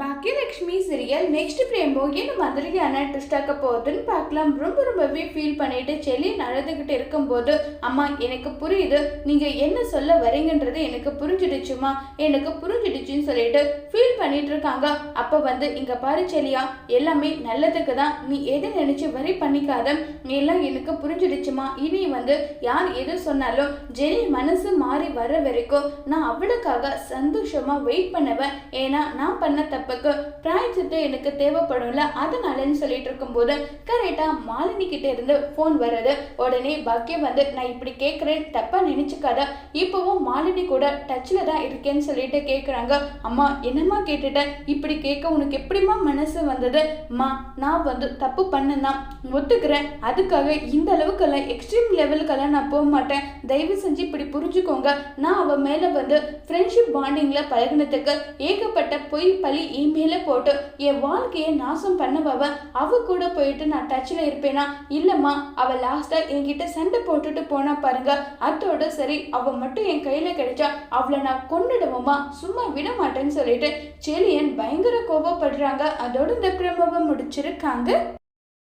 Baakiyalakshmi serial next பிரேமோ என்ன மாதிரியான ட்விஸ்டாக்க போகுதுன்னு பார்க்கலாம். ரொம்ப ரொம்பவே ஃபீல் பண்ணிட்டு செல்லி நடந்துக்கிட்டு இருக்கும்போது அம்மா எனக்கு புரியுது. நீங்க என்ன சொல்ல வரீங்கன்றது எனக்கு புரிஞ்சிடுச்சுமா எனக்கு புரிஞ்சிடுச்சுன்னு சொல்லிட்டு ஃபீல் பண்ணிட்டு இருக்காங்க. அப்ப வந்து இங்க பாரு செல்லியா எல்லாமே நல்லதுக்கு தான். நீ எது நினைச்சு வரி பண்ணிக்காத. எல்லாம் எனக்கு புரிஞ்சிடுச்சுமா இனி வந்து யார் எது சொன்னாலும் ஜெனி மனசு மாறி வர வரைக்கும் நான் அவளுக்காக சந்தோஷமா வெயிட் பண்ணுவேன். ஏன்னா நான் பண்ண தப்புக்கு பிராய்ச்சிட்டு எனக்கு தேவைப்படும்ல அதனாலன்னு சொல்லிட்டு இருக்கும்போது கரெக்டாக மாலினி கிட்ட இருந்து ஃபோன் வருது உடனே பாக்கியம் வந்து நான் இப்படி கேட்குறேன் தப்பாக நினச்சிக்காத. இப்போவும் மாலினி கூட டச்சில் தான் இருக்கேன்னு சொல்லிட்டு கேட்குறாங்க அம்மா என்னம்மா கேட்டுட்டேன் இப்படி கேட்க உனக்கு எப்படிம்மா மனசு வந்தது? அம்மா நான் வந்து தப்பு பண்ணேன் ஒத்துக்கிறேன். அதுக்காக இந்த அளவுக்கெல்லாம் எக்ஸ்ட்ரீம் லெவலுக்கெல்லாம் நான் போக மாட்டேன். தயவு செஞ்சு இப்படி புரிஞ்சுக்கோங்க. நான் அவன் மேலே வந்து ஃப்ரெண்ட்ஷிப் பாண்டிங்கில் பழகினதுக்கு ஏகப்பட்ட பொய் பழி இமெயிலை போட்டு என் வாழ்க்கையை நாசம் பண்ணவவ அவ கூட போயிட்டு நான் டச்சில் இருப்பேனா? இல்லைம்மா அவள் லாஸ்ட்டாக என்கிட்ட சண்டை போட்டுட்டு போனா பாருங்க. அதோட சரி அவள் மட்டும் என் கையில் கிடைச்சா அவளை நான் கொண்டுடுவோமா சும்மா விட மாட்டேன்னு சொல்லிட்டு செலியன் பயங்கர கோபப்படுறாங்க அதோட இந்த பிரமவை முடிச்சிருக்காங்க.